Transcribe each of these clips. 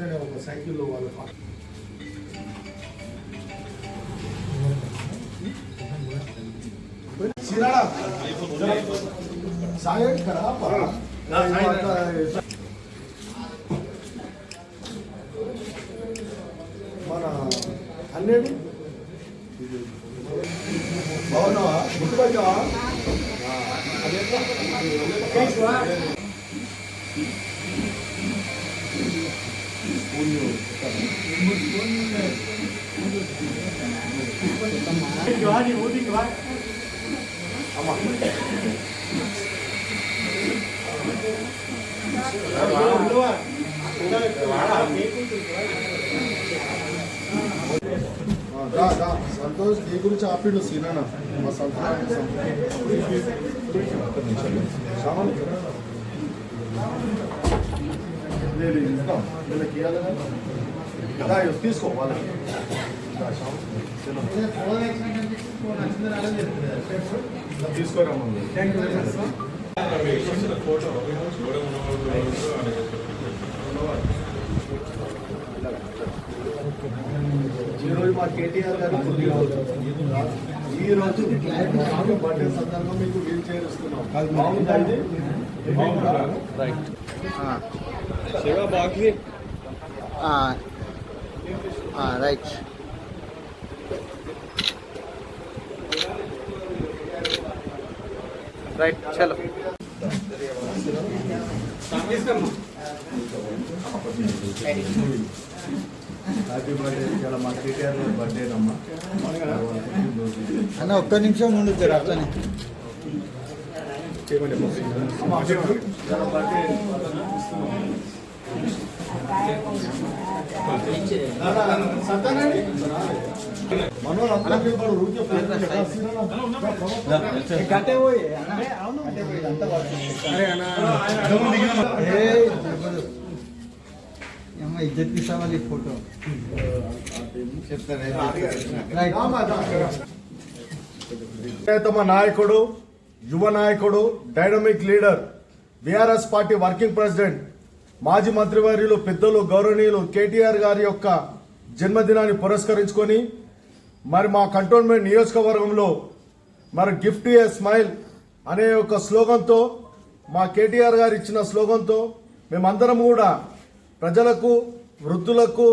ఇట్లనే ఒక సైకిల్లో వాళ్ళ మన హండ్రెడ్ బాగున్నావా? గుర్తుపట్టావా దా సంతోష్ నీ గురించి ఆపిండు సీనా మా సంతోష్ లేదు ఇస్తాం వీళ్ళకి ఇవ్వాలి తీసుకో వాళ్ళకి దా, ఇలా మా కేటీఆర్ గారు ఈ రోజు స్వామి బర్త్డే సందర్భంగా మీకు వీల్ చైర్ ఇస్తున్నాం బాగుందా ఇది బాగుందా రైట్ రైట్ చలో హ్యాపీ బర్త్డే చాలా మా కేటీఆర్ గారి బర్త్డే అమ్మా అన్న ఒక్క నిమిషం ఉండుతారు అట్లనే చాలా బర్త్డే మనోళ్ళు అంతా ఇజ్జత్ తీసావాలి ఫోటో రైట్ నాయకుడు యువ నాయకుడు dynamic leader BRS party working president మాజీ మంత్రివర్యులు పెద్దలు గౌరవనీయులు కేటీఆర్ గారి యొక్క జన్మదినాన్ని పురస్కరించుకొని మరి మా కంటోన్మెంట్ నియోజకవర్గంలో మరి గిఫ్ట్ ఏ స్మైల్ అనే ఒక స్లోగన్తో మా కేటీఆర్ గారు ఇచ్చిన స్లోగన్తో మేమందరం కూడా ప్రజలకు వృద్ధులకు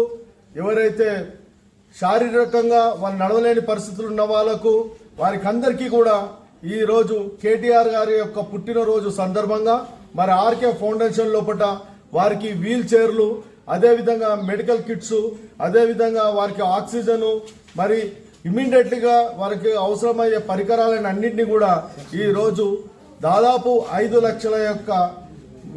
ఎవరైతే శారీరకంగా వాళ్ళు నడవలేని పరిస్థితులు ఉన్న వాళ్ళకు వారికి అందరికీ కూడా ఈ రోజు కేటీఆర్ గారి యొక్క పుట్టినరోజు సందర్భంగా మరి ఆర్కే ఫౌండేషన్ లోపల వారికి వీల్ చైర్లు అదేవిధంగా మెడికల్ కిట్స్ అదేవిధంగా వారికి ఆక్సిజను మరి ఇమ్మీడియట్లీగా వారికి అవసరమయ్యే పరికరాలను అన్నింటినీ కూడా ఈ రోజు దాదాపు ఐదు లక్షల యొక్క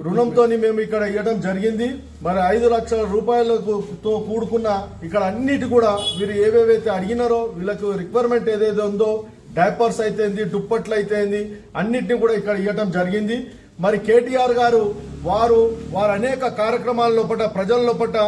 రుణంతో మేము ఇక్కడ ఇవ్వడం జరిగింది. మరి ఐదు లక్షల రూపాయలతో కూడుకున్న ఇక్కడ అన్నిటి కూడా వీరు ఏవేవైతే అడిగినారో వీళ్ళకు రిక్వైర్మెంట్ ఏదైతే ఉందో డైపర్స్ అయితేంది దుప్పట్లు అయితేంది అన్నిటిని కూడా ఇక్కడ ఇవ్వడం జరిగింది. మరి కేటీఆర్ గారు వారు వారు అనేక కార్యక్రమాల లోపల ప్రజల లోపల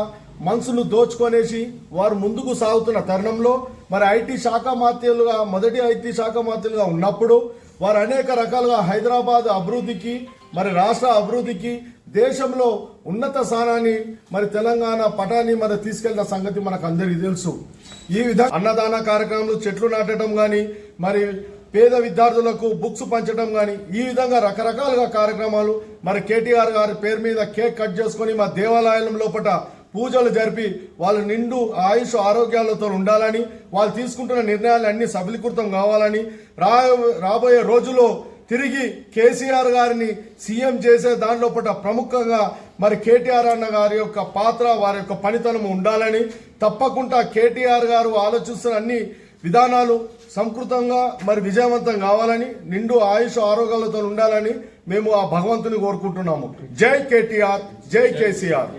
మనసును దోచుకొనేసి వారు ముందుకు సాగుతున్న తరుణంలో మరి ఐటీ శాఖ మాత్యులుగా మొదటి ఐటీ శాఖ మాత్యులుగా ఉన్నప్పుడు వారు అనేక రకాలుగా హైదరాబాద్ అభివృద్ధికి మరి రాష్ట్ర అభివృద్ధికి దేశంలో ఉన్నత స్థానాన్ని మరి తెలంగాణ పటాన్ని మరి తీసుకెళ్ళిన సంగతి మనకు అందరికీ తెలుసు. ఈ విధంగా అన్నదాన కార్యక్రమాలు చెట్లు నాటడం కానీ మరి పేద విద్యార్థులకు బుక్స్ పంచడం కానీ ఈ విధంగా రకరకాలుగా కార్యక్రమాలు. మరి కేటీఆర్ గారి పేరు మీద కేక్ కట్ చేసుకొని మా దేవాలయం లోపల పూజలు జరిపి వాళ్ళు నిండు ఆయుష్ ఆరోగ్యాలతో ఉండాలని వాళ్ళు తీసుకుంటున్న నిర్ణయాలు అన్ని సఫలీకృతం కావాలని రా రాబోయే రోజుల్లో తిరిగి కేసీఆర్ గారిని సీఎం చేసే దానిలో పట్ల ప్రముఖంగా మరి కేటీఆర్ అన్న గారి యొక్క పాత్ర వారి యొక్క పనితనం ఉండాలని తప్పకుండా కేటీఆర్ గారు ఆలోచిస్తున్న అన్ని విధానాలు సంకృతంగా మరి విజయవంతం కావాలని నిండు ఆయుష్ ఆరోగ్యాలతో ఉండాలని మేము ఆ భగవంతుని కోరుకుంటున్నాము. జై కేటీఆర్ జై కేసీఆర్.